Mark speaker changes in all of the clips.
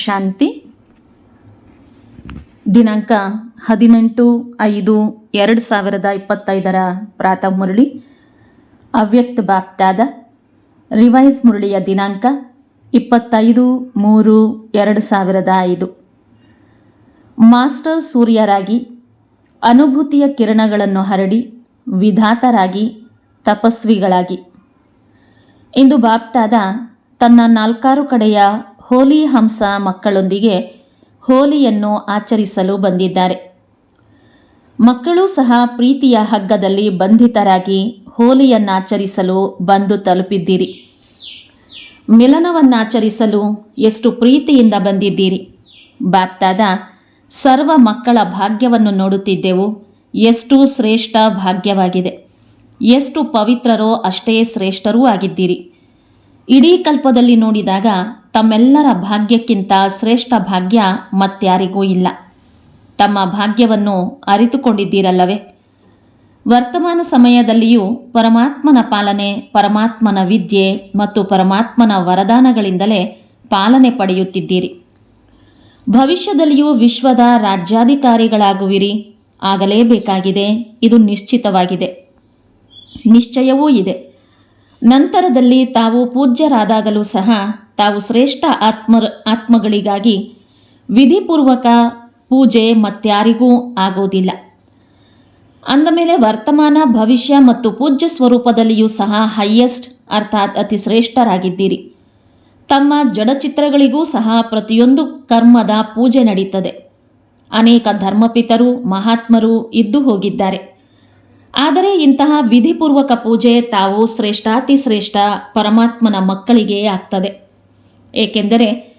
Speaker 1: ಶಾಂತಿ. ದಿನಾಂಕ ಹದಿನೆಂಟು ಐದು ಎರಡು ಸಾವಿರದ ಇಪ್ಪತ್ತೈದರ ಪ್ರಾತಃ ಮುರಳಿ. ಅವ್ಯಕ್ತ ಬಾಪ್ತಾದ ರಿವೈಸ್ ಮುರಳಿಯ ದಿನಾಂಕ ಇಪ್ಪತ್ತೈದು ಮೂರು ಎರಡು ಸಾವಿರದ ಐದು. ಮಾಸ್ಟರ್ ಸೂರ್ಯರಾಗಿ ಅನುಭೂತಿಯ ಕಿರಣಗಳನ್ನು ಹರಡಿ ವಿಧಾತರಾಗಿ ತಪಸ್ವಿಗಳಾಗಿ. ಇಂದು ಬಾಪ್ತಾದ ತನ್ನ ನಾಲ್ಕಾರು ಕಡೆಯ ಹೋಲಿ ಹಂಸ ಮಕ್ಕಳೊಂದಿಗೆ ಹೋಲಿಯನ್ನು ಆಚರಿಸಲು ಬಂದಿದ್ದಾರೆ. ಮಕ್ಕಳು ಸಹ ಪ್ರೀತಿಯ ಹಗ್ಗದಲ್ಲಿ ಬಂಧಿತರಾಗಿ ಹೋಲಿಯನ್ನಾಚರಿಸಲು ಬಂದು ತಲುಪಿದ್ದೀರಿ. ಮಿಲನವನ್ನಾಚರಿಸಲು ಎಷ್ಟು ಪ್ರೀತಿಯಿಂದ ಬಂದಿದ್ದೀರಿ. ಬಾಪ್ತಾದ, ಸರ್ವ ಮಕ್ಕಳ ಭಾಗ್ಯವನ್ನು ನೋಡುತ್ತಿದ್ದೆವು. ಎಷ್ಟು ಶ್ರೇಷ್ಠ ಭಾಗ್ಯವಾಗಿದೆ. ಎಷ್ಟು ಪವಿತ್ರರೋ ಅಷ್ಟೇ ಶ್ರೇಷ್ಠರೂ ಆಗಿದ್ದೀರಿ. ಇಡೀ ಕಲ್ಪದಲ್ಲಿ ನೋಡಿದಾಗ ತಮ್ಮೆಲ್ಲರ ಭಾಗ್ಯಕ್ಕಿಂತ ಶ್ರೇಷ್ಠ ಭಾಗ್ಯ ಮತ್ಯಾರಿಗೂ ಇಲ್ಲ. ತಮ್ಮ ಭಾಗ್ಯವನ್ನು ಅರಿತುಕೊಂಡಿದ್ದೀರಲ್ಲವೇ? ವರ್ತಮಾನ ಸಮಯದಲ್ಲಿಯೂ ಪರಮಾತ್ಮನ ಪಾಲನೆ, ಪರಮಾತ್ಮನ ವಿದ್ಯೆ ಮತ್ತು ಪರಮಾತ್ಮನ ವರದಾನಗಳಿಂದಲೇ ಪಾಲನೆ ಪಡೆಯುತ್ತಿದ್ದೀರಿ. ಭವಿಷ್ಯದಲ್ಲಿಯೂ ವಿಶ್ವದ ರಾಜ್ಯಾಧಿಕಾರಿಗಳಾಗುವಿರಿ. ಆಗಲೇಬೇಕಾಗಿದೆ ಇದು ನಿಶ್ಚಿತವಾಗಿದೆ. ನಿಶ್ಚಯವೂ ಇದೆ. ನಂತರದಲ್ಲಿ ತಾವು ಪೂಜ್ಯರಾದಾಗಲೂ ಸಹ ತಾವು ಶ್ರೇಷ್ಠ ಆತ್ಮ ಆತ್ಮಗಳಿಗಾಗಿ ವಿಧಿಪೂರ್ವಕ ಪೂಜೆ ಮತ್ಯಾರಿಗೂ ಆಗೋದಿಲ್ಲ. ಅಂದಮೇಲೆ ವರ್ತಮಾನ, ಭವಿಷ್ಯ ಮತ್ತು ಪೂಜ್ಯ ಸ್ವರೂಪದಲ್ಲಿಯೂ ಸಹ ಹೈಯೆಸ್ಟ್ ಅರ್ಥಾತ್ ಅತಿ ಶ್ರೇಷ್ಠರಾಗಿದ್ದೀರಿ. ತಮ್ಮ ಜಡಚಿತ್ರಗಳಿಗೂ ಸಹ ಪ್ರತಿಯೊಂದು ಕರ್ಮದ ಪೂಜೆ ನಡೀತದೆ. ಅನೇಕ ಧರ್ಮಪಿತರು, ಮಹಾತ್ಮರು ಇದ್ದು ಹೋಗಿದ್ದಾರೆ. ಆದರೆ ಇಂತಹ ವಿಧಿಪೂರ್ವಕ ಪೂಜೆ ತಾವು ಶ್ರೇಷ್ಠಾತಿ ಶ್ರೇಷ್ಠ ಪರಮಾತ್ಮನ ಮಕ್ಕಳಿಗೆ ಆಗ್ತದೆ. ಏಕೆಂದರೆ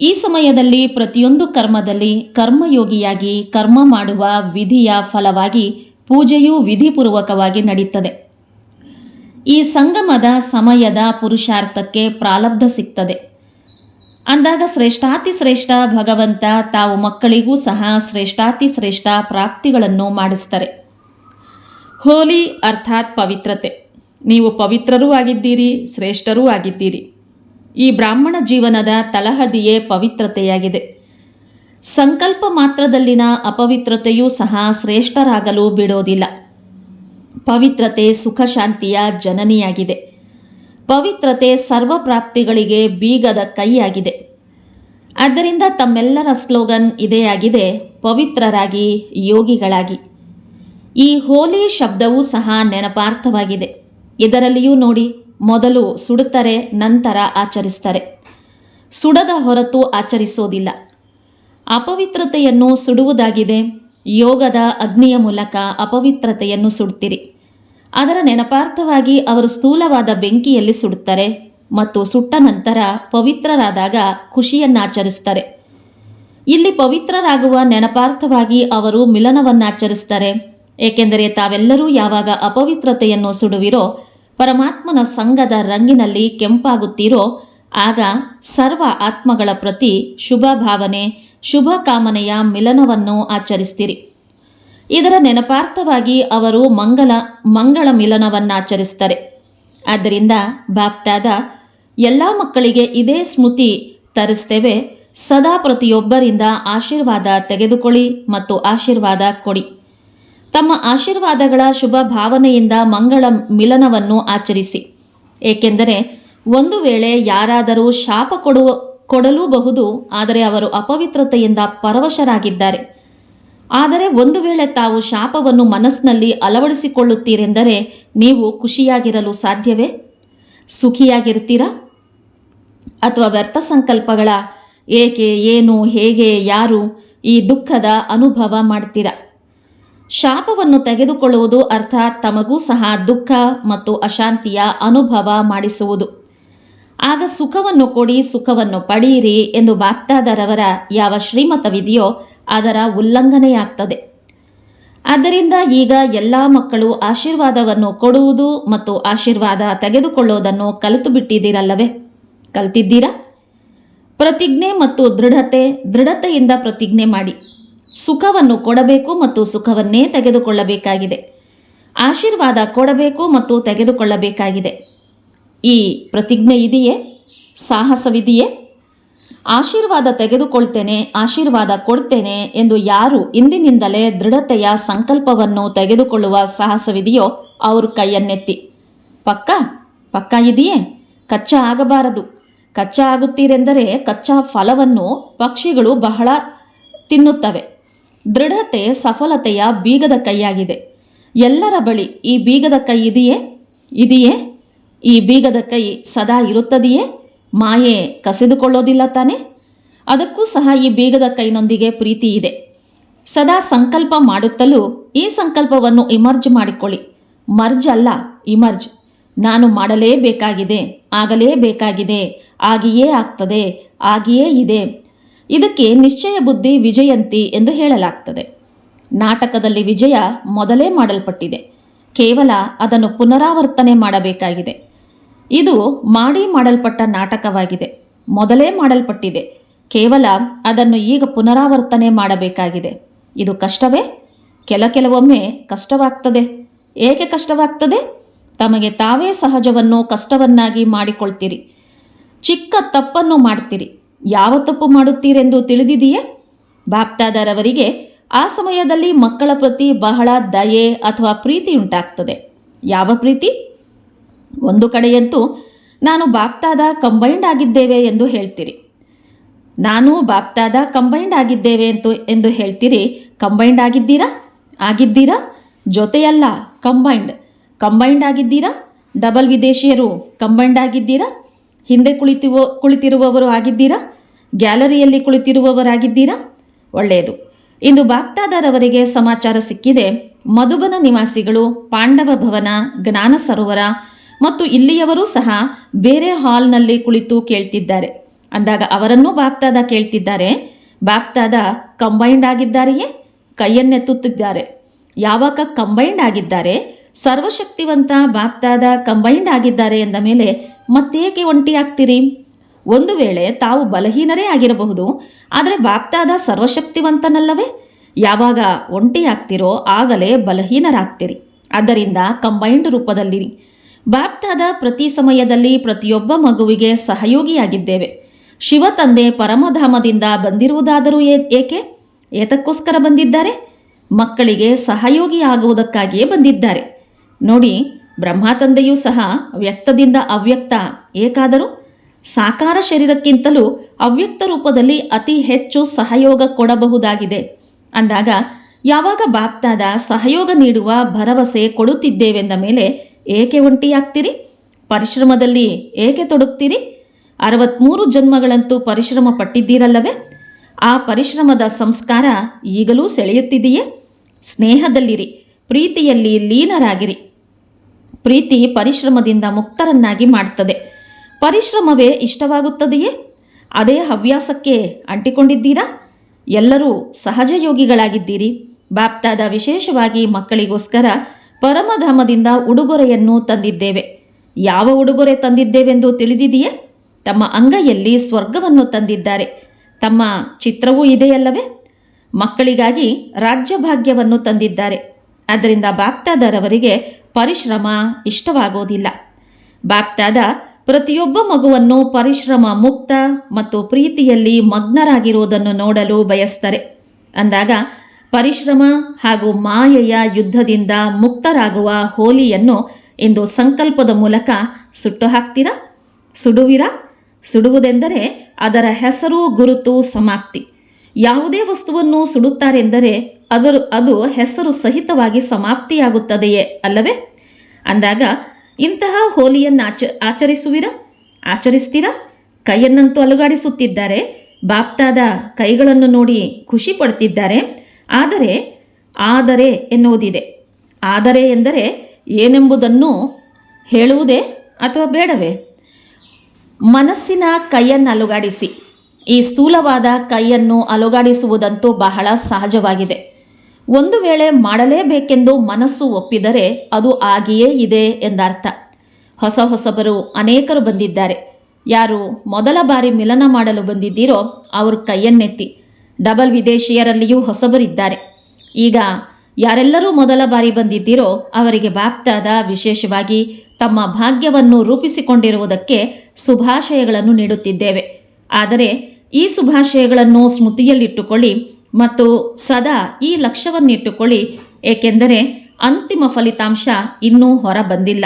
Speaker 1: ಈ ಸಮಯದಲ್ಲಿ ಪ್ರತಿಯೊಂದು ಕರ್ಮದಲ್ಲಿ ಕರ್ಮಯೋಗಿಯಾಗಿ ಕರ್ಮ ಮಾಡುವ ವಿಧಿಯ ಫಲವಾಗಿ ಪೂಜೆಯು ವಿಧಿಪೂರ್ವಕವಾಗಿ ನಡೆಯುತ್ತದೆ ಈ ಸಂಗಮದ ಸಮಯದ ಪುರುಷಾರ್ಥಕ್ಕೆ ಪ್ರಾಲಬ್ಧ ಸಿಗ್ತದೆ. ಅಂದಾಗ ಶ್ರೇಷ್ಠಾತಿ ಶ್ರೇಷ್ಠ ಭಗವಂತ ತಾವು ಮಕ್ಕಳಿಗೂ ಸಹ ಶ್ರೇಷ್ಠಾತಿ ಶ್ರೇಷ್ಠ ಪ್ರಾಪ್ತಿಗಳನ್ನು ಮಾಡಿಸ್ತಾರೆ. ಹೋಲಿ ಅರ್ಥಾತ್ ಪವಿತ್ರತೆ. ನೀವು ಪವಿತ್ರರೂ ಆಗಿದ್ದೀರಿ, ಶ್ರೇಷ್ಠರೂ ಆಗಿದ್ದೀರಿ. ಈ ಬ್ರಾಹ್ಮಣ ಜೀವನದ ತಳಹದಿಯೇ ಪವಿತ್ರತೆಯಾಗಿದೆ. ಸಂಕಲ್ಪ ಮಾತ್ರದಲ್ಲಿನ ಅಪವಿತ್ರತೆಯೂ ಸಹ ಶ್ರೇಷ್ಠರಾಗಲು ಬಿಡೋದಿಲ್ಲ. ಪವಿತ್ರತೆ ಸುಖ ಶಾಂತಿಯ ಜನನಿಯಾಗಿದೆ. ಪವಿತ್ರತೆ ಸರ್ವ ಪ್ರಾಪ್ತಿಗಳಿಗೆ ಬೀಗದ ಕೈಯಾಗಿದೆ. ಆದ್ದರಿಂದ ತಮ್ಮೆಲ್ಲರ ಸ್ಲೋಗನ್ ಇದೇ ಆಗಿದೆ, ಪವಿತ್ರರಾಗಿ ಯೋಗಿಗಳಾಗಿ. ಈ ಹೋಲಿ ಶಬ್ದವೂ ಸಹ ನೆನಪಾರ್ಥವಾಗಿದೆ. ಇದರಲ್ಲಿಯೂ ನೋಡಿ ಮೊದಲು ಸುಡುತ್ತಾರೆ, ನಂತರ ಆಚರಿಸ್ತಾರೆ. ಸುಡದ ಹೊರತು ಆಚರಿಸೋದಿಲ್ಲ. ಅಪವಿತ್ರತೆಯನ್ನು ಸುಡುವುದಾಗಿದೆ. ಯೋಗದ ಅಗ್ನಿಯ ಮೂಲಕ ಅಪವಿತ್ರತೆಯನ್ನು ಸುಡ್ತಿರಿ ಅದರ ನೆನಪಾರ್ಥವಾಗಿ ಅವರು ಸ್ಥೂಲವಾದ ಬೆಂಕಿಯಲ್ಲಿ ಸುಡುತ್ತಾರೆ ಮತ್ತು ಸುಟ್ಟ ನಂತರ ಪವಿತ್ರರಾದಾಗ ಖುಷಿಯನ್ನಾಚರಿಸ್ತಾರೆ. ಇಲ್ಲಿ ಪವಿತ್ರರಾಗುವ ನೆನಪಾರ್ಥವಾಗಿ ಅವರು ಮಿಲನವನ್ನಾಚರಿಸ್ತಾರೆ. ಏಕೆಂದರೆ ತಾವೆಲ್ಲರೂ ಯಾವಾಗ ಅಪವಿತ್ರತೆಯನ್ನು ಸುಡುವಿರೋ ಪರಮಾತ್ಮನ ಸಂಘದ ರಂಗಿನಲ್ಲಿ ಕೆಂಪಾಗುತ್ತೀರೋ, ಆಗ ಸರ್ವ ಆತ್ಮಗಳ ಪ್ರತಿ ಶುಭ ಭಾವನೆ, ಶುಭ ಕಾಮನೆಯ ಮಿಲನವನ್ನು ಆಚರಿಸ್ತೀರಿ. ಇದರ ನೆನಪಾರ್ಥವಾಗಿ ಅವರು ಮಂಗಲ, ಮಂಗಳ ಮಿಲನವನ್ನಾಚರಿಸ್ತಾರೆ. ಆದ್ದರಿಂದ ಬಾಪ್ತಾದ ಎಲ್ಲ ಮಕ್ಕಳಿಗೆ ಇದೇ ಸ್ಮೃತಿ ತರಿಸ್ತೇವೆ. ಸದಾ ಪ್ರತಿಯೊಬ್ಬರಿಂದ ಆಶೀರ್ವಾದ ತೆಗೆದುಕೊಳ್ಳಿ ಮತ್ತು ಆಶೀರ್ವಾದ ಕೊಡಿ. ತಮ್ಮ ಆಶೀರ್ವಾದಗಳ ಶುಭ ಭಾವನೆಯಿಂದ ಮಂಗಳ ಮಿಲನವನ್ನು ಆಚರಿಸಿ. ಏಕೆಂದರೆ ಒಂದು ವೇಳೆ ಯಾರಾದರೂ ಶಾಪ ಕೊಡುವ, ಕೊಡಲೂಬಹುದು, ಆದರೆ ಅವರು ಅಪವಿತ್ರತೆಯಿಂದ ಪರವಶರಾಗಿದ್ದಾರೆ. ಆದರೆ ಒಂದು ವೇಳೆ ತಾವು ಶಾಪವನ್ನು ಮನಸ್ಸಿನಲ್ಲಿ ಅಳವಡಿಸಿಕೊಳ್ಳುತ್ತೀರೆಂದರೆ ನೀವು ಖುಷಿಯಾಗಿರಲು ಸಾಧ್ಯವೇ? ಸುಖಿಯಾಗಿರ್ತೀರಾ ಅಥವಾ ವ್ಯರ್ಥ ಸಂಕಲ್ಪಗಳ ಏಕೆ, ಏನು, ಹೇಗೆ, ಯಾರು ಈ ದುಃಖದ ಅನುಭವ ಮಾಡ್ತೀರಾ? ಶಾಪವನ್ನು ತೆಗೆದುಕೊಳ್ಳುವುದು ಅರ್ಥಾತ್ ತಮಗೂ ಸಹ ದುಃಖ ಮತ್ತು ಅಶಾಂತಿಯ ಅನುಭವ ಮಾಡಿಸುವುದು. ಆಗ ಸುಖವನ್ನು ಕೊಡಿ, ಸುಖವನ್ನು ಪಡೆಯಿರಿ ಎಂದು ವಾಕ್ತಾದರವರ ಯಾವ ಶ್ರೀಮತವಿದೆಯೋ ಅದರ ಉಲ್ಲಂಘನೆಯಾಗ್ತದೆ. ಆದ್ದರಿಂದ ಈಗ ಎಲ್ಲ ಮಕ್ಕಳು ಆಶೀರ್ವಾದವನ್ನು ಕೊಡುವುದು ಮತ್ತು ಆಶೀರ್ವಾದ ತೆಗೆದುಕೊಳ್ಳುವುದನ್ನು ಕಲಿತು ಬಿಟ್ಟಿದ್ದೀರಲ್ಲವೇ ಕಲ್ತಿದ್ದೀರಾ? ಪ್ರತಿಜ್ಞೆ ಮತ್ತು ದೃಢತೆ, ದೃಢತೆಯಿಂದ ಪ್ರತಿಜ್ಞೆ ಮಾಡಿ. ಸುಖವನ್ನು ಕೊಡಬೇಕು ಮತ್ತು ಸುಖವನ್ನೇ ತೆಗೆದುಕೊಳ್ಳಬೇಕಾಗಿದೆ. ಆಶೀರ್ವಾದ ಕೊಡಬೇಕು ಮತ್ತು ತೆಗೆದುಕೊಳ್ಳಬೇಕಾಗಿದೆ. ಈ ಪ್ರತಿಜ್ಞೆ ಇದೆಯೇ? ಸಾಹಸವಿದೆಯೇ? ಆಶೀರ್ವಾದ ತೆಗೆದುಕೊಳ್ತೇನೆ, ಆಶೀರ್ವಾದ ಕೊಡ್ತೇನೆ ಎಂದು ಯಾರು ಇಂದಿನಿಂದಲೇ ದೃಢತೆಯ ಸಂಕಲ್ಪವನ್ನು ತೆಗೆದುಕೊಳ್ಳುವ ಸಾಹಸವಿದೆಯೋ ಅವರು ಕೈಯನ್ನೆತ್ತಿ. ಪಕ್ಕ? ಪಕ್ಕ ಇದೆಯೇ? ಕಚ್ಚಾ ಆಗಬಾರದು. ಕಚ್ಚಾ ಆಗುತ್ತೀರೆಂದರೆ ಕಚ್ಚಾ ಫಲವನ್ನು ಪಕ್ಷಿಗಳು ಬಹಳ ತಿನ್ನುತ್ತವೆ. ದೃಢತೆ ಸಫಲತೆಯ ಬೀಗದ ಕೈಯಾಗಿದೆ. ಎಲ್ಲರ ಬಳಿ ಈ ಬೀಗದ ಕೈ ಇದೆಯೇ? ಇದೆಯೇ? ಈ ಬೀಗದ ಕೈ ಸದಾ ಇರುತ್ತದೆಯೇ? ಮಾಯೆ ಕಸಿದುಕೊಳ್ಳೋದಿಲ್ಲ ತಾನೆ? ಅದಕ್ಕೂ ಸಹ ಈ ಬೀಗದ ಕೈನೊಂದಿಗೆ ಪ್ರೀತಿ ಇದೆ. ಸದಾ ಸಂಕಲ್ಪ ಮಾಡುತ್ತಲೂ ಈ ಸಂಕಲ್ಪವನ್ನು ಇಮರ್ಜ್ ಮಾಡಿಕೊಳ್ಳಿ. ಮರ್ಜ್ ಅಲ್ಲ, ಇಮರ್ಜ್. ನಾನು ಮಾಡಲೇಬೇಕಾಗಿದೆ ಆಗಲೇಬೇಕಾಗಿದೆ ಆಗಿಯೇ ಆಗ್ತದೆ, ಆಗಿಯೇ ಇದೆ. ಇದಕ್ಕೆ ನಿಶ್ಚಯ ಬುದ್ಧಿ ವಿಜಯಂತಿ ಎಂದು ಹೇಳಲಾಗ್ತದೆ. ನಾಟಕದಲ್ಲಿ ವಿಜಯ ಮೊದಲೇ ಮಾಡಲ್ಪಟ್ಟಿದೆ. ಕೇವಲ ಅದನ್ನು ಪುನರಾವರ್ತನೆ ಮಾಡಬೇಕಾಗಿದೆ. ಇದು ಮಾಡಿ ಮಾಡಲ್ಪಟ್ಟ ನಾಟಕವಾಗಿದೆ. ಮೊದಲೇ ಮಾಡಲ್ಪಟ್ಟಿದೆ. ಕೇವಲ ಅದನ್ನು ಈಗ ಪುನರಾವರ್ತನೆ ಮಾಡಬೇಕಾಗಿದೆ. ಇದು ಕಷ್ಟವೇ? ಕೆಲ ಕೆಲವೊಮ್ಮೆ ಕಷ್ಟವಾಗ್ತದೆ. ಏಕೆ ಕಷ್ಟವಾಗ್ತದೆ? ತಮಗೆ ತಾವೇ ಸಹಜವನ್ನು ಕಷ್ಟವನ್ನಾಗಿ ಮಾಡಿಕೊಳ್ತೀರಿ. ಚಿಕ್ಕ ತಪ್ಪನ್ನು ಮಾಡ್ತೀರಿ. ಯಾವ ತಪ್ಪು ಮಾಡುತ್ತೀರೆಂದು ತಿಳಿದಿದೆಯೇ? ಬಾಪ್ತಾದರವರಿಗೆ ಆ ಸಮಯದಲ್ಲಿ ಮಕ್ಕಳ ಪ್ರತಿ ಬಹಳ ದಯೆ ಅಥವಾ ಪ್ರೀತಿ ಉಂಟಾಗ್ತದೆ. ಯಾವ ಪ್ರೀತಿ? ಒಂದು ಕಡೆಯಂತೂ ನಾನು ಬಾಪ್ತಾದ ಕಂಬೈಂಡ್ ಆಗಿದ್ದೇವೆ ಎಂದು ಹೇಳ್ತೀರಿ. ನಾನು ಬಾಪ್ತಾದ ಕಂಬೈಂಡ್ ಆಗಿದ್ದೇವೆ ಎಂದು ಎಂದು ಹೇಳ್ತೀರಿ. ಕಂಬೈಂಡ್ ಆಗಿದ್ದೀರಾ? ಆಗಿದ್ದೀರಾ? ಜೊತೆಯಲ್ಲ, ಕಂಬೈಂಡ್. ಕಂಬೈಂಡ್ ಆಗಿದ್ದೀರಾ? ಡಬಲ್ ವಿದೇಶಿಯರು, ಕಂಬೈಂಡ್ ಆಗಿದ್ದೀರಾ? ಹಿಂದೆ ಕುಳಿತಿವ ಕುಳಿತಿರುವವರು ಆಗಿದ್ದೀರಾ? ಗ್ಯಾಲರಿಯಲ್ಲಿ ಕುಳಿತಿರುವವರಾಗಿದ್ದೀರಾ? ಒಳ್ಳೆಯದು. ಇಂದು ಬಾಗ್ತಾದರವರಿಗೆ ಸಮಾಚಾರ ಸಿಕ್ಕಿದೆ. ಮಧುಬನ ನಿವಾಸಿಗಳು, ಪಾಂಡವ ಭವನ, ಜ್ಞಾನ ಸರೋವರ ಮತ್ತು ಇಲ್ಲಿಯವರೂ ಸಹ ಬೇರೆ ಹಾಲ್ನಲ್ಲಿ ಕುಳಿತು ಕೇಳ್ತಿದ್ದಾರೆ. ಅಂದಾಗ ಅವರನ್ನೂ ಬಾಗ್ತಾದ ಕೇಳ್ತಿದ್ದಾರೆ. ಬಾಗ್ತಾದ ಕಂಬೈಂಡ್ ಆಗಿದ್ದಾರೆಯೇ? ಕೈಯನ್ನೆತ್ತುತ್ತಿದ್ದಾರೆ. ಯಾವಾಗ ಕಂಬೈಂಡ್ ಆಗಿದ್ದಾರೆ? ಸರ್ವಶಕ್ತಿವಂತ ಬಾಗ್ತಾದ ಕಂಬೈಂಡ್ ಆಗಿದ್ದಾರೆ ಎಂದ ಮೇಲೆ ಮತ್ತೇಕೆ ಒಂಟಿಯಾಗ್ತೀರಿ? ಒಂದು ವೇಳೆ ತಾವು ಬಲಹೀನರೇ ಆಗಿರಬಹುದು, ಆದರೆ ಬಾಪ್ತಾದ ಸರ್ವಶಕ್ತಿವಂತನಲ್ಲವೇ? ಯಾವಾಗ ಒಂಟಿಯಾಗ್ತಿರೋ ಆಗಲೇ ಬಲಹೀನರಾಗ್ತೀರಿ. ಆದ್ದರಿಂದ ಕಂಬೈಂಡ್ ರೂಪದಲ್ಲಿರಿ. ಬಾಪ್ತಾದ ಪ್ರತಿ ಸಮಯದಲ್ಲಿ ಪ್ರತಿಯೊಬ್ಬ ಮಗುವಿಗೆ ಸಹಯೋಗಿಯಾಗಿದ್ದೇವೆ. ಶಿವ ತಂದೆ ಪರಮಧಾಮದಿಂದ ಬಂದಿರುವುದಾದರೂ ಏಕೆ? ಏತಕ್ಕೋಸ್ಕರ ಬಂದಿದ್ದಾರೆ? ಮಕ್ಕಳಿಗೆ ಸಹಯೋಗಿಯಾಗುವುದಕ್ಕಾಗಿಯೇ ಬಂದಿದ್ದಾರೆ. ನೋಡಿ ಬ್ರಹ್ಮ ತಂದೆಯೂ ಸಹ ವ್ಯಕ್ತದಿಂದ ಅವ್ಯಕ್ತ. ಏಕಾದರೂ ಸಾಕಾರ ಶರೀರಕ್ಕಿಂತಲೂ ಅವ್ಯಕ್ತ ರೂಪದಲ್ಲಿ ಅತಿ ಹೆಚ್ಚು ಸಹಯೋಗ ಕೊಡಬಹುದಾಗಿದೆ. ಅಂದಾಗ ಯಾವಾಗ ಬಾಪ್ತಾದ ಸಹಯೋಗ ನೀಡುವ ಭರವಸೆ ಕೊಡುತ್ತಿದ್ದೇವೆಂದ ಮೇಲೆ ಏಕೆ ಒಂಟಿಯಾಗ್ತೀರಿ? ಪರಿಶ್ರಮದಲ್ಲಿ ಏಕೆ ತೊಡಗ್ತೀರಿ? ಅರವತ್ಮೂರು ಜನ್ಮಗಳಂತೂ ಪರಿಶ್ರಮ ಪಟ್ಟಿದ್ದೀರಲ್ಲವೇ? ಆ ಪರಿಶ್ರಮದ ಸಂಸ್ಕಾರ ಈಗಲೂ ಸೆಳೆಯುತ್ತಿದೆಯೇ? ಸ್ನೇಹದಲ್ಲಿರಿ, ಪ್ರೀತಿಯಲ್ಲಿ ಲೀನರಾಗಿರಿ. ಪ್ರೀತಿ ಪರಿಶ್ರಮದಿಂದ ಮುಕ್ತರನ್ನಾಗಿ ಮಾಡುತ್ತದೆ ಪರಿಶ್ರಮವೇ ಇಷ್ಟವಾಗುತ್ತದೆಯೇ? ಅದೇ ಹವ್ಯಾಸಕ್ಕೆ ಅಂಟಿಕೊಂಡಿದ್ದೀರಾ? ಎಲ್ಲರೂ ಸಹಜ ಯೋಗಿಗಳಾಗಿದ್ದೀರಿ ಬಾಪ್ತಾದ ವಿಶೇಷವಾಗಿ ಮಕ್ಕಳಿಗೋಸ್ಕರ ಪರಮಧಾಮದಿಂದ ಉಡುಗೊರೆಯನ್ನು ತಂದಿದ್ದೇವೆ. ಯಾವ ಉಡುಗೊರೆ ತಂದಿದ್ದೇವೆಂದು ತಿಳಿದಿದೆಯೇ? ತಮ್ಮ ಅಂಗೈಯಲ್ಲಿ ಸ್ವರ್ಗವನ್ನು ತಂದಿದ್ದಾರೆ. ತಮ್ಮ ಚಿತ್ರವೂ ಇದೆಯಲ್ಲವೇ? ಮಕ್ಕಳಿಗಾಗಿ ರಾಜ್ಯಭಾಗ್ಯವನ್ನು ತಂದಿದ್ದಾರೆ. ಆದ್ದರಿಂದ ಬಾಪ್ತಾದರವರಿಗೆ ಪರಿಶ್ರಮ ಇಷ್ಟವಾಗೋದಿಲ್ಲ. ಬಾಗ್ತಾದ ಪ್ರತಿಯೊಬ್ಬ ಮಗುವನ್ನು ಪರಿಶ್ರಮ ಮುಕ್ತ ಮತ್ತು ಪ್ರೀತಿಯಲ್ಲಿ ಮಗ್ನರಾಗಿರುವುದನ್ನು ನೋಡಲು ಬಯಸ್ತಾರೆ. ಅಂದಾಗ ಪರಿಶ್ರಮ ಹಾಗೂ ಮಾಯೆಯ ಯುದ್ಧದಿಂದ ಮುಕ್ತರಾಗುವ ಹೋಲಿಯನ್ನು ಇಂದು ಸಂಕಲ್ಪದ ಮೂಲಕ ಸುಟ್ಟು ಹಾಕ್ತೀರಾ? ಸುಡುವಿರಾ? ಸುಡುವುದೆಂದರೆ ಅದರ ಹೆಸರು, ಗುರುತು, ಸಮಾಪ್ತಿ. ಯಾವುದೇ ವಸ್ತುವನ್ನು ಸುಡುತ್ತಾರೆಂದರೆ ಅದರ, ಅದು ಹೆಸರು ಸಹಿತವಾಗಿ ಸಮಾಪ್ತಿಯಾಗುತ್ತದೆಯೇ ಅಲ್ಲವೇ? ಅಂದಾಗ, ಇಂತಹ ಹೋಲಿಯನ್ನು ಆಚ, ಆಚರಿಸುವಿರ? ಆಚರಿಸ್ತೀರಾ? ಕೈಯನ್ನಂತೂ ಅಲುಗಾಡಿಸುತ್ತಿದ್ದಾರೆ. ಬಾಪ್ತಾದ ಕೈಗಳನ್ನು ನೋಡಿ ಖುಷಿ ಪಡ್ತಿದ್ದಾರೆ. ಆದರೆ ಆದರೆ ಎನ್ನುವುದಿದೆ. ಆದರೆ ಎಂದರೆ ಏನೆಂಬುದನ್ನು ಹೇಳುವುದೇ ಅಥವಾ ಬೇಡವೇ? ಮನಸ್ಸಿನ ಕೈಯನ್ನು ಅಲುಗಾಡಿಸಿ ಈ ಸ್ಥೂಲವಾದ ಕೈಯನ್ನು ಅಲುಗಾಡಿಸುವುದಂತೂ ಬಹಳ ಸಹಜವಾಗಿದೆ. ಒಂದು ವೇಳೆ ಮಾಡಲೇಬೇಕೆಂದು ಮನಸ್ಸು ಒಪ್ಪಿದರೆ ಅದು ಆಗಿಯೇ ಇದೆ ಎಂದರ್ಥ. ಹೊಸ ಹೊಸಬರು ಅನೇಕರು ಬಂದಿದ್ದಾರೆ. ಯಾರು ಮೊದಲ ಬಾರಿ ಮಿಲನ ಮಾಡಲು ಬಂದಿದ್ದೀರೋ ಅವರು ಕೈಯನ್ನೆತ್ತಿ. ಡಬಲ್ ವಿದೇಶಿಯರಲ್ಲಿಯೂ ಹೊಸಬರಿದ್ದಾರೆ. ಈಗ ಯಾರೆಲ್ಲರೂ ಮೊದಲ ಬಾರಿ ಬಂದಿದ್ದೀರೋ ಅವರಿಗೆ ಬಾಪ್ತಾದ ವಿಶೇಷವಾಗಿ ತಮ್ಮ ಭಾಗ್ಯವನ್ನು ರೂಪಿಸಿಕೊಂಡಿರುವುದಕ್ಕೆ ಶುಭಾಶಯಗಳನ್ನು ನೀಡುತ್ತಿದ್ದೇವೆ. ಆದರೆ ಈ ಶುಭಾಶಯಗಳನ್ನು ಸ್ಮೃತಿಯಲ್ಲಿಟ್ಟುಕೊಳ್ಳಿ. ಮತ್ತು ಸದಾ ಈ ಲಕ್ಷ್ಯವನ್ನಿಟ್ಟುಕೊಳ್ಳಿ, ಏಕೆಂದರೆ ಅಂತಿಮ ಫಲಿತಾಂಶ ಇನ್ನೂ ಹೊರ ಬಂದಿಲ್ಲ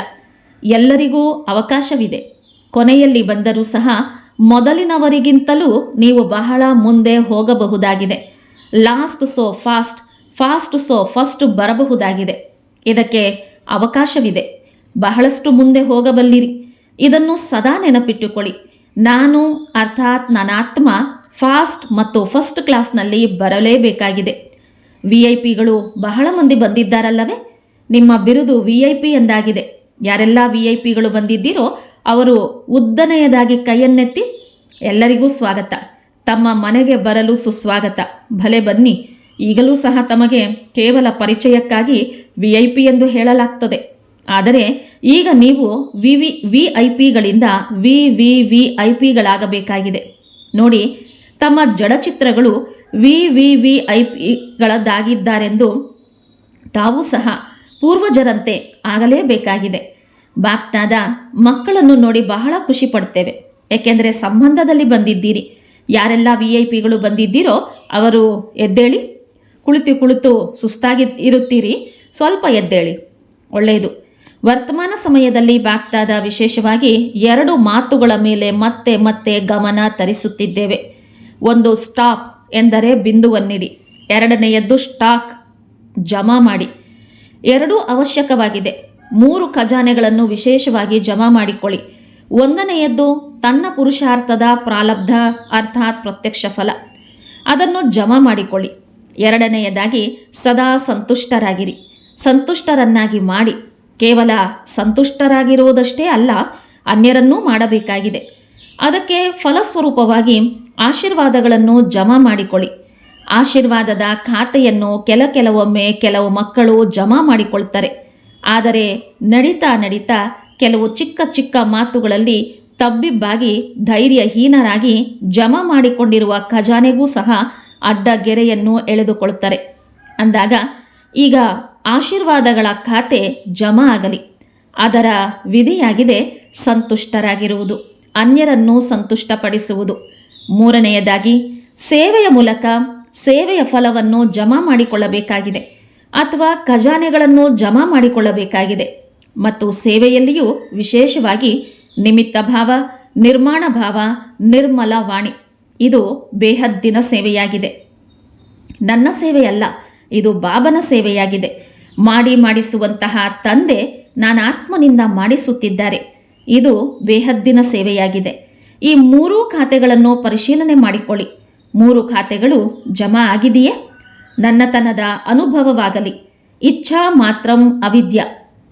Speaker 1: ಎಲ್ಲರಿಗೂ ಅವಕಾಶವಿದೆ. ಕೊನೆಯಲ್ಲಿ ಬಂದರೂ ಸಹ ಮೊದಲಿನವರಿಗಿಂತಲೂ ನೀವು ಬಹಳ ಮುಂದೆ ಹೋಗಬಹುದಾಗಿದೆ. Last so fast fast so first ಬರಬಹುದಾಗಿದೆ. ಇದಕ್ಕೆ ಅವಕಾಶವಿದೆ. ಬಹಳಷ್ಟು ಮುಂದೆ ಹೋಗಬಲ್ಲಿರಿ. ಇದನ್ನು ಸದಾ ನೆನಪಿಟ್ಟುಕೊಳ್ಳಿ. ನಾನು, ಅರ್ಥಾತ್ ನನಾತ್ಮ ಫಾಸ್ಟ್ ಮತ್ತು ಫಸ್ಟ್ ಕ್ಲಾಸ್ನಲ್ಲಿ ಬರಲೇಬೇಕಾಗಿದೆ. ವಿ ಐ ಪಿಗಳು ಬಹಳ ಮಂದಿ ಬಂದಿದ್ದಾರಲ್ಲವೇ? ನಿಮ್ಮ ಬಿರುದು ವಿ ಐ ಪಿ ಎಂದಾಗಿದೆ. ಯಾರೆಲ್ಲ ವಿ ಐ ಪಿಗಳು ಬಂದಿದ್ದೀರೋ ಅವರು ಉದ್ದನೆಯದಾಗಿ ಕೈಯನ್ನೆತ್ತಿ ಎಲ್ಲರಿಗೂ ಸ್ವಾಗತ. ತಮ್ಮ ಮನೆಗೆ ಬರಲು ಸುಸ್ವಾಗತ. ಭಲೆ ಬನ್ನಿ. ಈಗಲೂ ಸಹ ತಮಗೆ ಕೇವಲ ಪರಿಚಯಕ್ಕಾಗಿ ವಿ ಐ ಪಿ ಎಂದು ಹೇಳಲಾಗ್ತದೆ. ಆದರೆ ಈಗ ನೀವು ವಿ ವಿ ವಿ ಐ ಪಿಗಳಿಂದ ವಿ ವಿ ವಿ ಐ ಪಿಗಳಾಗಬೇಕಾಗಿದೆ ನೋಡಿ ತಮ್ಮ ಜಡಚಿತ್ರಗಳು ವಿ ವಿ ವಿ ಐ ಪಿಗಳದ್ದಾಗಿದ್ದಾರೆಂದು ತಾವು ಸಹ ಪೂರ್ವಜರಂತೆ ಆಗಲೇಬೇಕಾಗಿದೆ. ಬಾಪ್ನಾದ ಮಕ್ಕಳನ್ನು ನೋಡಿ ಬಹಳ ಖುಷಿ ಪಡ್ತೇವೆ ಏಕೆಂದರೆ ಸಂಬಂಧದಲ್ಲಿ ಬಂದಿದ್ದೀರಿ. ಯಾರೆಲ್ಲ ವಿ ಐ ಪಿಗಳು ಬಂದಿದ್ದೀರೋ ಅವರು ಎದ್ದೇಳಿ, ಕುಳಿತು ಕುಳಿತು ಸುಸ್ತಾಗಿ ಇರುತ್ತೀರಿ. ಸ್ವಲ್ಪ ಎದ್ದೇಳಿ. ಒಳ್ಳೆಯದು. ವರ್ತಮಾನ ಸಮಯದಲ್ಲಿ ಬಾಗ್ದಾದ ವಿಶೇಷವಾಗಿ ಎರಡು ಮಾತುಗಳ ಮೇಲೆ ಮತ್ತೆ ಮತ್ತೆ ಗಮನ ತರಿಸುತ್ತಿದ್ದೇವೆ. ಒಂದು ಸ್ಟಾಪ್ ಎಂದರೆ ಬಿಂದುವನ್ನಿಡಿ. ಎರಡನೆಯದ್ದು ಸ್ಟಾಕ್ ಜಮಾ ಮಾಡಿ. ಎರಡೂ ಅವಶ್ಯಕವಾಗಿದೆ. ಮೂರು ಖಜಾನೆಗಳನ್ನು ವಿಶೇಷವಾಗಿ ಜಮಾ ಮಾಡಿಕೊಳ್ಳಿ. ಒಂದನೆಯದ್ದು ತನ್ನ ಪುರುಷಾರ್ಥದ ಪ್ರಾಲಬ್ಧ ಅರ್ಥಾತ್ ಪ್ರತ್ಯಕ್ಷ ಫಲ. ಅದನ್ನು ಜಮಾ ಮಾಡಿಕೊಳ್ಳಿ. ಎರಡನೆಯದಾಗಿ ಸದಾ ಸಂತುಷ್ಟರಾಗಿರಿ. ಸಂತುಷ್ಟರನ್ನಾಗಿ ಮಾಡಿ. ಕೇವಲ ಸಂತುಷ್ಟರಾಗಿರುವುದಷ್ಟೇ ಅಲ್ಲ, ಅನ್ಯರನ್ನೂ ಮಾಡಬೇಕಾಗಿದೆ. ಅದಕ್ಕೆ ಫಲಸ್ವರೂಪವಾಗಿ ಆಶೀರ್ವಾದಗಳನ್ನು ಜಮಾ ಮಾಡಿಕೊಳ್ಳಿ. ಆಶೀರ್ವಾದದ ಖಾತೆಯನ್ನು ಕೆಲ ಕೆಲವೊಮ್ಮೆ ಕೆಲವು ಮಕ್ಕಳು ಜಮಾ ಮಾಡಿಕೊಳ್ತಾರೆ. ಆದರೆ ನಡೀತಾ ನಡೀತಾ ಕೆಲವು ಚಿಕ್ಕ ಚಿಕ್ಕ ಮಾತುಗಳಲ್ಲಿ ತಬ್ಬಿಬ್ಬಾಗಿ ಧೈರ್ಯಹೀನರಾಗಿ ಜಮಾ ಮಾಡಿಕೊಂಡಿರುವ ಖಜಾನೆಗೂ ಸಹ ಅಡ್ಡ ಗೆರೆಯನ್ನು ಎಳೆದುಕೊಳ್ತಾರೆ. ಅಂದಾಗ ಈಗ ಆಶೀರ್ವಾದಗಳ ಖಾತೆ ಜಮಾ ಆಗಲಿ. ಅದರ ವಿಧಿಯಾಗಿದೆ ಸಂತುಷ್ಟರಾಗಿರುವುದು. ಅನ್ಯರನ್ನು ಸಂತುಷ್ಟಪಡಿಸುವುದು. ಮೂರನೆಯದಾಗಿ, ಸೇವೆಯ ಮೂಲಕ ಸೇವೆಯ ಫಲವನ್ನು ಜಮಾ ಮಾಡಿಕೊಳ್ಳಬೇಕಾಗಿದೆ ಅಥವಾ ಖಜಾನೆಗಳನ್ನು ಜಮಾ ಮಾಡಿಕೊಳ್ಳಬೇಕಾಗಿದೆ. ಮತ್ತು ಸೇವೆಯಲ್ಲಿಯೂ ವಿಶೇಷವಾಗಿ ನಿಮಿತ್ತ ಭಾವ, ನಿರ್ಮಾಣ ಭಾವ, ನಿರ್ಮಲ ವಾಣಿ. ಇದು ಬೇಹದ್ದಿನ ಸೇವೆಯಾಗಿದೆ. ನನ್ನ ಸೇವೆಯಲ್ಲ, ಇದು ಬಾಬನ ಸೇವೆಯಾಗಿದೆ. ಮಾಡಿ ಮಾಡಿಸುವಂತಹ ತಂದೆ ನಾನು ಆತ್ಮನಿಂದ ಮಾಡಿಸುತ್ತಿದ್ದಾರೆ. ಇದು ಬೇಹದ್ದಿನ ಸೇವೆಯಾಗಿದೆ. ಈ ಮೂರೂ ಖಾತೆಗಳನ್ನು ಪರಿಶೀಲನೆ ಮಾಡಿಕೊಳ್ಳಿ. ಮೂರು ಖಾತೆಗಳು ಜಮಾ ಆಗಿದೆಯೇ? ನನ್ನತನದ ಅನುಭವವಾಗಲಿ. ಇಚ್ಛಾ ಮಾತ್ರಂ ಅವಿದ್ಯ.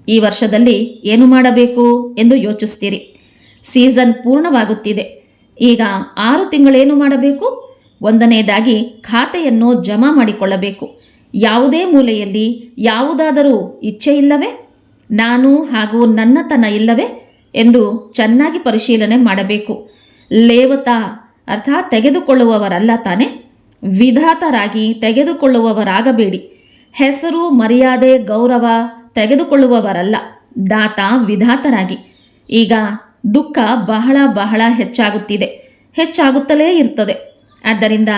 Speaker 1: ಈ ವರ್ಷದಲ್ಲಿ ಏನು ಮಾಡಬೇಕು ಎಂದು ಯೋಚಿಸ್ತೀರಿ. ಸೀಸನ್ ಪೂರ್ಣವಾಗುತ್ತಿದೆ. ಈಗ ಆರು ತಿಂಗಳೇನು ಮಾಡಬೇಕು? ಒಂದನೆಯದಾಗಿ ಖಾತೆಯನ್ನು ಜಮಾ ಮಾಡಿಕೊಳ್ಳಬೇಕು. ಯಾವುದೇ ಮೂಲೆಯಲ್ಲಿ ಯಾವುದಾದರೂ ಇಚ್ಛೆ ಇಲ್ಲವೇ? ನಾನು ಹಾಗೂ ನನ್ನತನ ಇಲ್ಲವೇ? ಎಂದು ಚೆನ್ನಾಗಿ ಪರಿಶೀಲನೆ ಮಾಡಬೇಕು. ಲೇವತ, ಅರ್ಥಾತ್ ತೆಗೆದುಕೊಳ್ಳುವವರಲ್ಲ ತಾನೆ? ವಿಧಾತರಾಗಿ ತೆಗೆದುಕೊಳ್ಳುವವರಾಗಬೇಡಿ. ಹೆಸರು, ಮರ್ಯಾದೆ, ಗೌರವ ತೆಗೆದುಕೊಳ್ಳುವವರಲ್ಲ. ದಾತ, ವಿಧಾತರಾಗಿ. ಈಗ ದುಃಖ ಬಹಳ ಬಹಳ ಹೆಚ್ಚಾಗುತ್ತಿದೆ. ಹೆಚ್ಚಾಗುತ್ತಲೇ ಇರ್ತದೆ. ಆದ್ದರಿಂದ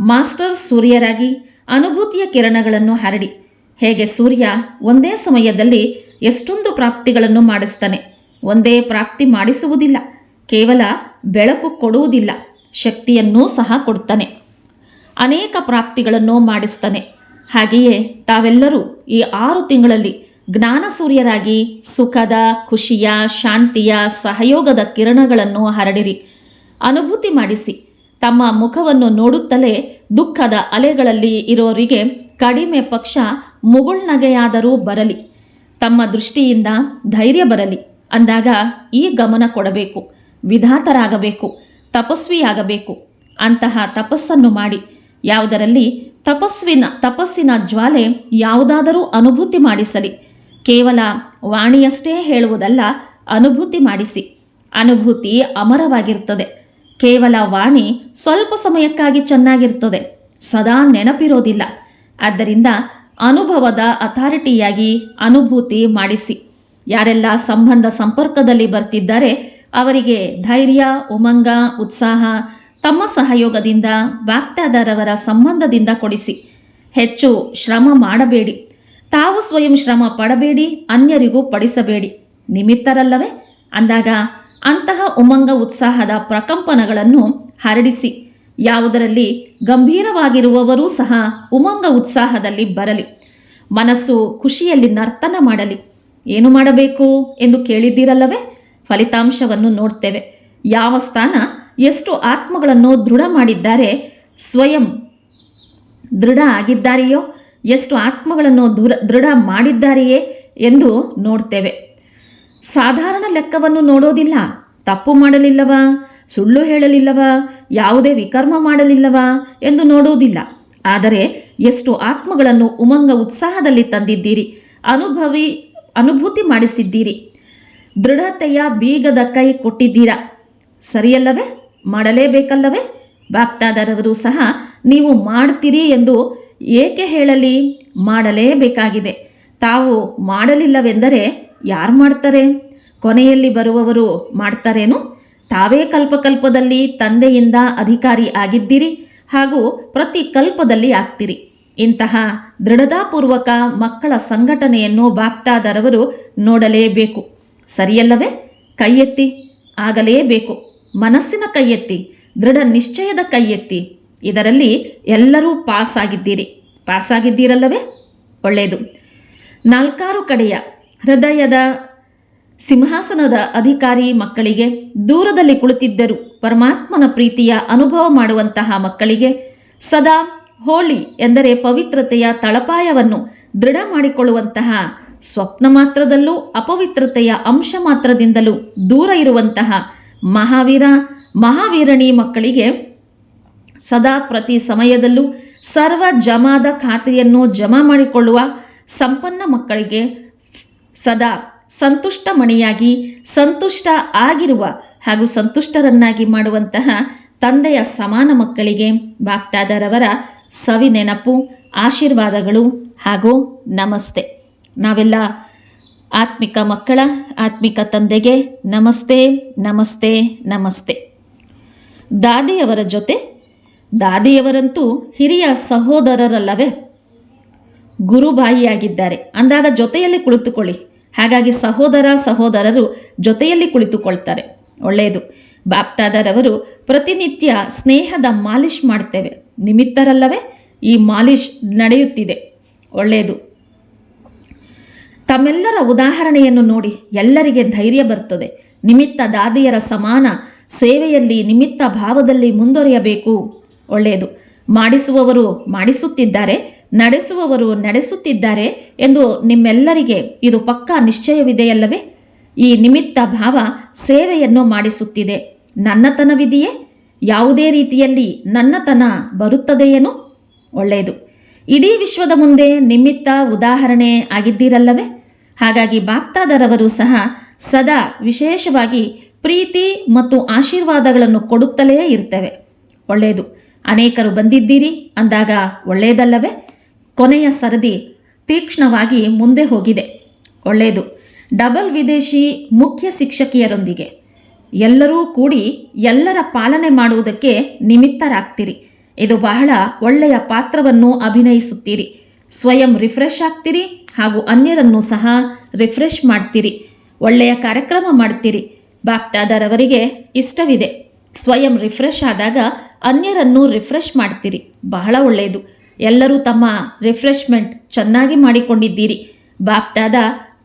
Speaker 1: ಮಾಸ್ಟರ್ ಸೂರ್ಯರಾಗಿ ಅನುಭೂತಿಯ ಕಿರಣಗಳನ್ನು ಹರಡಿ. ಹೇಗೆ ಸೂರ್ಯ ಒಂದೇ ಸಮಯದಲ್ಲಿ ಎಷ್ಟೊಂದು ಪ್ರಾಪ್ತಿಗಳನ್ನು ಮಾಡಿಸ್ತಾನೆ? ಒಂದೇ ಪ್ರಾಪ್ತಿ ಮಾಡಿಸುವುದಿಲ್ಲ. ಕೇವಲ ಬೆಳಕು ಕೊಡುವುದಿಲ್ಲ, ಶಕ್ತಿಯನ್ನೂ ಸಹ ಕೊಡ್ತಾನೆ ಅನೇಕ ಪ್ರಾಪ್ತಿಗಳನ್ನು ಮಾಡಿಸ್ತಾನೆ ಹಾಗೆಯೇ ತಾವೆಲ್ಲರೂ ಈ ಆರು ತಿಂಗಳಲ್ಲಿ ಜ್ಞಾನ ಸೂರ್ಯರಾಗಿ ಸುಖದ, ಖುಷಿಯ, ಶಾಂತಿಯ, ಸಹಯೋಗದ ಕಿರಣಗಳನ್ನು ಹರಡಿರಿ. ಅನುಭೂತಿ ಮಾಡಿಸಿ. ತಮ್ಮ ಮುಖವನ್ನು ನೋಡುತ್ತಲೇ ದುಃಖದ ಅಲೆಗಳಲ್ಲಿ ಇರೋರಿಗೆ ಕಡಿಮೆ ಪಕ್ಷ ಮುಗುಳ್ನಗೆಯಾದರೂ ಬರಲಿ. ತಮ್ಮ ದೃಷ್ಟಿಯಿಂದ ಧೈರ್ಯ ಬರಲಿ. ಅಂದಾಗ ಈ ಗಮನ ಕೊಡಬೇಕು. ವಿಧಾತರಾಗಬೇಕು, ತಪಸ್ವಿಯಾಗಬೇಕು, ಅಂತಹ ತಪಸ್ಸನ್ನು ಮಾಡಿ. ಯಾವುದರಲ್ಲಿ? ತಪಸ್ವಿನ, ತಪಸ್ಸಿನ ಜ್ವಾಲೆ ಯಾವುದಾದರೂ ಅನುಭೂತಿ ಮಾಡಿಸಲಿ. ಕೇವಲ ವಾಣಿಯಷ್ಟೇ ಹೇಳುವುದಲ್ಲ, ಅನುಭೂತಿ ಮಾಡಿಸಿ. ಅನುಭೂತಿ ಅಮರವಾಗಿರ್ತದೆ ಕೇವಲ ವಾಣಿ ಸ್ವಲ್ಪ ಸಮಯಕ್ಕಾಗಿ ಚೆನ್ನಾಗಿರ್ತದೆ ಸದಾ ನೆನಪಿರೋದಿಲ್ಲ. ಆದ್ದರಿಂದ ಅನುಭವದ ಅಥಾರಿಟಿಯಾಗಿ ಅನುಭೂತಿ ಮಾಡಿಸಿ. ಯಾರೆಲ್ಲ ಸಂಬಂಧ ಸಂಪರ್ಕದಲ್ಲಿ ಬರ್ತಿದ್ದಾರೆ ಅವರಿಗೆ ಧೈರ್ಯ, ಉಮಂಗ, ಉತ್ಸಾಹ ತಮ್ಮ ಸಹಯೋಗದಿಂದ ವಾಕ್ತಾದಾರವರ ಸಂಬಂಧದಿಂದ ಕೊಡಿಸಿ. ಹೆಚ್ಚು ಶ್ರಮ ಮಾಡಬೇಡಿ. ತಾವು ಸ್ವಯಂ ಶ್ರಮ ಪಡಬೇಡಿ, ಅನ್ಯರಿಗೂ ಪಡಿಸಬೇಡಿ. ನಿಮಿತ್ತರಲ್ಲವೇ? ಅಂದಾಗ ಅಂತಹ ಉಮಂಗ, ಉತ್ಸಾಹದ ಪ್ರಕಂಪನಗಳನ್ನು ಹರಡಿಸಿ. ಯಾವುದರಲ್ಲಿ ಗಂಭೀರವಾಗಿರುವವರೂ ಸಹ ಉಮಂಗ, ಉತ್ಸಾಹದಲ್ಲಿ ಬರಲಿ. ಮನಸ್ಸು ಖುಷಿಯಲ್ಲಿ ನರ್ತನ ಮಾಡಲಿ. ಏನು ಮಾಡಬೇಕು ಎಂದು ಕೇಳಿದ್ದೀರಲ್ಲವೇ? ಫಲಿತಾಂಶವನ್ನು ನೋಡ್ತೇವೆ. ಯಾವ ಸ್ಥಾನ ಎಷ್ಟು ಆತ್ಮಗಳನ್ನು ದೃಢ ಮಾಡಿದ್ದಾರೆ, ಸ್ವಯಂ ದೃಢ ಆಗಿದ್ದಾರೆಯೋ, ಎಷ್ಟು ಆತ್ಮಗಳನ್ನು ದೃಢ ಮಾಡಿದ್ದಾರೆಯೇ ಎಂದು ನೋಡ್ತೇವೆ. ಸಾಧಾರಣ ಲೆಕ್ಕವನ್ನು ನೋಡೋದಿಲ್ಲ. ತಪ್ಪು ಮಾಡಲಿಲ್ಲವಾ, ಸುಳ್ಳು ಹೇಳಲಿಲ್ಲವಾ, ಯಾವುದೇ ವಿಕರ್ಮ ಮಾಡಲಿಲ್ಲವಾ ಎಂದು ನೋಡುವುದಿಲ್ಲ ಆದರೆ ಎಷ್ಟು ಆತ್ಮಗಳನ್ನು ಉಮಂಗ ಉತ್ಸಾಹದಲ್ಲಿ ತಂದಿದ್ದೀರಿ, ಅನುಭವಿ, ಅನುಭೂತಿ ಮಾಡಿಸಿದ್ದೀರಿ. ದೃಢತೆಯ ಬೀಗದ ಕೈ ಕೊಟ್ಟಿದ್ದೀರಾ? ಸರಿಯಲ್ಲವೇ? ಮಾಡಲೇಬೇಕಲ್ಲವೇ? ಬಾಪ್ತಾದರವರು ಸಹ ನೀವು ಮಾಡ್ತೀರಿ ಎಂದು ಏಕೆ ಹೇಳಲಿ? ಮಾಡಲೇಬೇಕಾಗಿದೆ. ತಾವು ಮಾಡಲಿಲ್ಲವೆಂದರೆ ಯಾರು ಮಾಡ್ತಾರೆ? ಕೊನೆಯಲ್ಲಿ ಬರುವವರು ಮಾಡ್ತಾರೇನು? ತಾವೇ ಕಲ್ಪಕಲ್ಪದಲ್ಲಿ ತಂದೆಯಿಂದ ಅಧಿಕಾರಿ ಆಗಿದ್ದೀರಿ ಹಾಗೂ ಪ್ರತಿ ಕಲ್ಪದಲ್ಲಿ ಆಗ್ತೀರಿ. ಇಂತಹ ದೃಢತಾಪೂರ್ವಕ ಮಕ್ಕಳ ಸಂಘಟನೆಯನ್ನು ಬಾಪ್ತಾದರವರು ನೋಡಲೇಬೇಕು. ಸರಿಯಲ್ಲವೇ? ಕೈ ಆಗಲೇಬೇಕು. ಮನಸ್ಸಿನ ಕೈ ದೃಢ ನಿಶ್ಚಯದ ಕೈ ಇದರಲ್ಲಿ ಎಲ್ಲರೂ ಪಾಸ್ ಆಗಿದ್ದೀರಿ ಪಾಸ್ ಆಗಿದ್ದೀರಲ್ಲವೇ ಒಳ್ಳೆಯದು. ನಾಲ್ಕಾರು ಕಡೆಯ ಹೃದಯದ ಸಿಂಹಾಸನದ ಅಧಿಕಾರಿ ಮಕ್ಕಳಿಗೆ ದೂರದಲ್ಲಿ ಕುಳಿತಿದ್ದರು ಪರಮಾತ್ಮನ ಪ್ರೀತಿಯ ಅನುಭವ ಮಾಡುವಂತಹ ಮಕ್ಕಳಿಗೆ ಸದಾ ಹೋಳಿ ಎಂದರೆ ಪವಿತ್ರತೆಯ ತಳಪಾಯವನ್ನು ದೃಢ ಮಾಡಿಕೊಳ್ಳುವಂತಹ ಸ್ವಪ್ನ ಮಾತ್ರದಲ್ಲೂ ಅಪವಿತ್ರತೆಯ ಅಂಶ ಮಾತ್ರದಿಂದಲೂ ದೂರ ಇರುವಂತಹ ಮಹಾವೀರ, ಮಹಾವೀರಣಿ ಮಕ್ಕಳಿಗೆ ಸದಾ ಪ್ರತಿ ಸಮಯದಲ್ಲೂ ಸರ್ವ ಜಮಾದ ಖಾತೆಯನ್ನು ಜಮಾ ಮಾಡಿಕೊಳ್ಳುವ ಸಂಪನ್ನ ಮಕ್ಕಳಿಗೆ ಸದಾ ಸಂತುಷ್ಟ ಮಣಿಯಾಗಿ, ಸಂತುಷ್ಟ ಆಗಿರುವ ಹಾಗೂ ಸಂತುಷ್ಟರನ್ನಾಗಿ ಮಾಡುವಂತಹ ತಂದೆಯ ಸಮಾನ ಮಕ್ಕಳಿಗೆ ಭಕ್ತಾದರವರ ಸವಿ ನೆನಪು ಆಶೀರ್ವಾದಗಳು ಹಾಗೂ ನಮಸ್ತೆ. ನಾವೆಲ್ಲ ಆತ್ಮಿಕ ಮಕ್ಕಳ, ಆತ್ಮಿಕ ತಂದೆಗೆ ನಮಸ್ತೆ ನಮಸ್ತೆ ನಮಸ್ತೆ. ದಾದಿಯವರ ಜೊತೆ, ದಾದಿಯವರಂತೂ ಹಿರಿಯ ಸಹೋದರರಲ್ಲವೇ? ಗುರುಬಾಯಿಯಾಗಿದ್ದಾರೆ. ಅಂದಾಗ ಜೊತೆಯಲ್ಲಿ ಕುಳಿತುಕೊಳ್ಳಿ. ಹಾಗಾಗಿ ಸಹೋದರ, ಸಹೋದರರು ಜೊತೆಯಲ್ಲಿ ಕುಳಿತುಕೊಳ್ತಾರೆ. ಒಳ್ಳೆಯದು. ಬಾಪ್ತಾದರವರು ಪ್ರತಿನಿತ್ಯ ಸ್ನೇಹದ ಮಾಲಿಶ್ ಮಾಡ್ತೇವೆ. ನಿಮಿತ್ತರಲ್ಲವೇ ಈ ಮಾಲಿಶ್ ನಡೆಯುತ್ತಿದೆ. ಒಳ್ಳೆಯದು. ತಮ್ಮೆಲ್ಲರ ಉದಾಹರಣೆಯನ್ನು ನೋಡಿ ಎಲ್ಲರಿಗೆ ಧೈರ್ಯ ಬರ್ತದೆ. ನಿಮಿತ್ತ ದಾದಿಯರ ಸಮಾನ ಸೇವೆಯಲ್ಲಿ ನಿಮಿತ್ತ ಭಾವದಲ್ಲಿ ಮುಂದುವರಿಯಬೇಕು ಒಳ್ಳೆಯದು. ಮಾಡಿಸುವವರು ಮಾಡಿಸುತ್ತಿದ್ದಾರೆ, ನಡೆಸುವವರು ನಡೆಸುತ್ತಿದ್ದಾರೆ ಎಂದು ನಿಮ್ಮೆಲ್ಲರಿಗೆ ಇದು ಪಕ್ಕಾ ನಿಶ್ಚಯವಿದೆಯಲ್ಲವೇ? ಈ ನಿಮಿತ್ತ ಭಾವ ಸೇವೆಯನ್ನು ಮಾಡಿಸುತ್ತಿದೆ. ನನ್ನತನವಿದೆಯೇ? ಯಾವುದೇ ರೀತಿಯಲ್ಲಿ ನನ್ನತನ ಬರುತ್ತದೆಯೇನು? ಒಳ್ಳೆಯದು. ಇಡೀ ವಿಶ್ವದ ಮುಂದೆ ನಿಮಿತ್ತ ಉದಾಹರಣೆ ಆಗಿದ್ದೀರಲ್ಲವೇ? ಹಾಗಾಗಿ ಬಾಪ್ತಾದರವರು ಸಹ ಸದಾ ವಿಶೇಷವಾಗಿ ಪ್ರೀತಿ ಮತ್ತು ಆಶೀರ್ವಾದಗಳನ್ನು ಕೊಡುತ್ತಲೇ ಇರ್ತೇವೆ. ಒಳ್ಳೆಯದು. ಅನೇಕರು ಬಂದಿದ್ದೀರಿ ಅಂದಾಗ ಒಳ್ಳೆಯದಲ್ಲವೇ? ಕೊನೆಯ ಸರದಿ ತೀಕ್ಷ್ಣವಾಗಿ ಮುಂದೆ ಹೋಗಿದೆ. ಒಳ್ಳೆಯದು. ಡಬಲ್ ವಿದೇಶಿ ಮುಖ್ಯ ಶಿಕ್ಷಕಿಯರೊಂದಿಗೆ. ಎಲ್ಲರೂ ಕೂಡಿ ಎಲ್ಲರ ಪಾಲನೆ ಮಾಡುವುದಕ್ಕೆ ನಿಮಿತ್ತರಾಗ್ತೀರಿ. ಇದು ಬಹಳ ಒಳ್ಳೆಯ ಪಾತ್ರವನ್ನು ಅಭಿನಯಿಸುತ್ತೀರಿ. ಸ್ವಯಂ ರಿಫ್ರೆಶ್ ಆಗ್ತೀರಿ ಹಾಗೂ ಅನ್ಯರನ್ನು ಸಹ ರಿಫ್ರೆಶ್ ಮಾಡ್ತೀರಿ. ಒಳ್ಳೆಯ ಕಾರ್ಯಕ್ರಮ ಮಾಡ್ತೀರಿ. ಬಾಪ್ಟಾದರವರಿಗೆ ಇಷ್ಟವಿದೆ. ಸ್ವಯಂ ರಿಫ್ರೆಶ್ ಆದಾಗ ಅನ್ಯರನ್ನು ರಿಫ್ರೆಶ್ ಮಾಡ್ತೀರಿ. ಬಹಳ ಒಳ್ಳೆಯದು. ಎಲ್ಲರೂ ತಮ್ಮ ರಿಫ್ರೆಶ್ಮೆಂಟ್ ಚೆನ್ನಾಗಿ ಮಾಡಿಕೊಂಡಿದ್ದೀರಿ. ಬಾಪ್ಟಾದ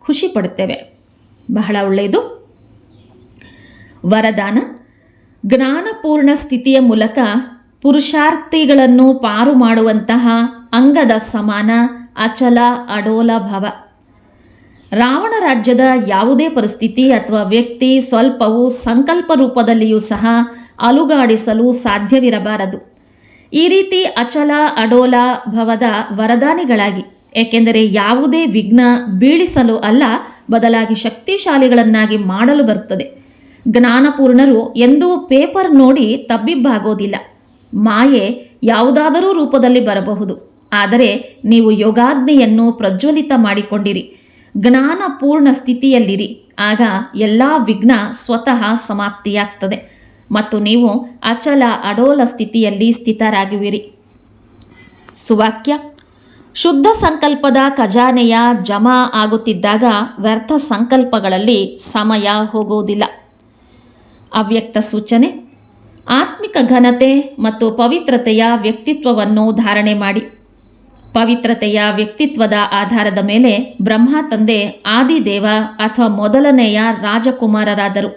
Speaker 1: ಖುಷಿ ಪಡುತ್ತೇವೆ. ಬಹಳ ಒಳ್ಳೆಯದು. ವರದಾನ. ಜ್ಞಾನಪೂರ್ಣ ಸ್ಥಿತಿಯ ಮೂಲಕ ಪುರುಷಾರ್ಥಿಗಳನ್ನು ಪಾರು ಮಾಡುವಂತಹ ಅಂಗದ ಸಮಾನ ಅಚಲ ಅಡೋಲ ಭವ. ರಾವಣ ರಾಜ್ಯದ ಯಾವುದೇ ಪರಿಸ್ಥಿತಿ ಅಥವಾ ವ್ಯಕ್ತಿ ಸ್ವಲ್ಪವೂ ಸಂಕಲ್ಪ ರೂಪದಲ್ಲಿಯೂ ಸಹ ಅಲುಗಾಡಿಸಲು ಸಾಧ್ಯವಿರಬಾರದು. ಈ ರೀತಿ ಅಚಲ ಅಡೋಲ ಭವದ ವರದಾನಿಗಳಾಗಿ, ಏಕೆಂದರೆ ಯಾವುದೇ ವಿಘ್ನ ಬೀಳಿಸಲು ಅಲ್ಲ, ಬದಲಾಗಿ ಶಕ್ತಿಶಾಲಿಗಳನ್ನಾಗಿ ಮಾಡಲು ಬರುತ್ತದೆ. ಜ್ಞಾನಪೂರ್ಣರು ಎಂದೂ ಪೇಪರ್ ನೋಡಿ ತಬ್ಬಿಬ್ಬಾಗೋದಿಲ್ಲ. ಮಾಯೆ ಯಾವುದಾದರೂ ರೂಪದಲ್ಲಿ ಬರಬಹುದು. ಆದರೆ ನೀವು ಯೋಗಾಗ್ನಿಯನ್ನು ಪ್ರಜ್ವಲಿತ ಮಾಡಿಕೊಂಡಿರಿ, ಜ್ಞಾನಪೂರ್ಣ ಸ್ಥಿತಿಯಲ್ಲಿರಿ, ಆಗ ಎಲ್ಲ ವಿಘ್ನ ಸ್ವತಃ ಸಮಾಪ್ತಿಯಾಗ್ತದೆ ಮತ್ತು ನೀವು ಅಚಲ ಅಡೋಲ ಸ್ಥಿತಿಯಲ್ಲಿ ಸ್ಥಿತರಾಗುವಿರಿ. ಸುವಾಕ್ಯ, ಶುದ್ಧ ಸಂಕಲ್ಪದ ಖಜಾನೆಯ ಜಮಾ ಆಗುತ್ತಿದ್ದಾಗ ವ್ಯರ್ಥ ಸಂಕಲ್ಪಗಳಲ್ಲಿ ಸಮಯ ಹೋಗುವುದಿಲ್ಲ. ಅವ್ಯಕ್ತ ಸೂಚನೆ, ಆತ್ಮಿಕ ಘನತೆ ಮತ್ತು ಪವಿತ್ರತೆಯ ವ್ಯಕ್ತಿತ್ವವನ್ನು ಧಾರಣೆ ಮಾಡಿ. ಪವಿತ್ರತೆಯ ವ್ಯಕ್ತಿತ್ವದ ಆಧಾರದ ಮೇಲೆ ಬ್ರಹ್ಮ ತಂದೆ ಆದಿದೇವ ಅಥವಾ ಮೊದಲನೆಯ ರಾಜಕುಮಾರರಾದರು.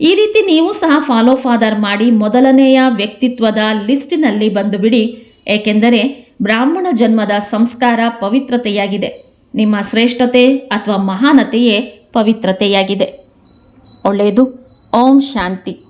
Speaker 1: ಈ ರೀತಿ ನೀವು ಸಹ ಫಾಲೋ ಫಾದರ್ ಮಾಡಿ ಮೊದಲನೆಯ ವ್ಯಕ್ತಿತ್ವದ ಲಿಸ್ಟಿನಲ್ಲಿ ಬಂದು ಬಿಡಿ ಏಕೆಂದರೆ ಬ್ರಾಹ್ಮಣ ಜನ್ಮದ ಸಂಸ್ಕಾರ ಪವಿತ್ರತೆಯಾಗಿದೆ. ನಿಮ್ಮ ಶ್ರೇಷ್ಠತೆ ಅಥವಾ ಮಹಾನತೆಯೇ ಪವಿತ್ರತೆಯಾಗಿದೆ. ಒಳ್ಳೆಯದು. ಓಂ ಶಾಂತಿ.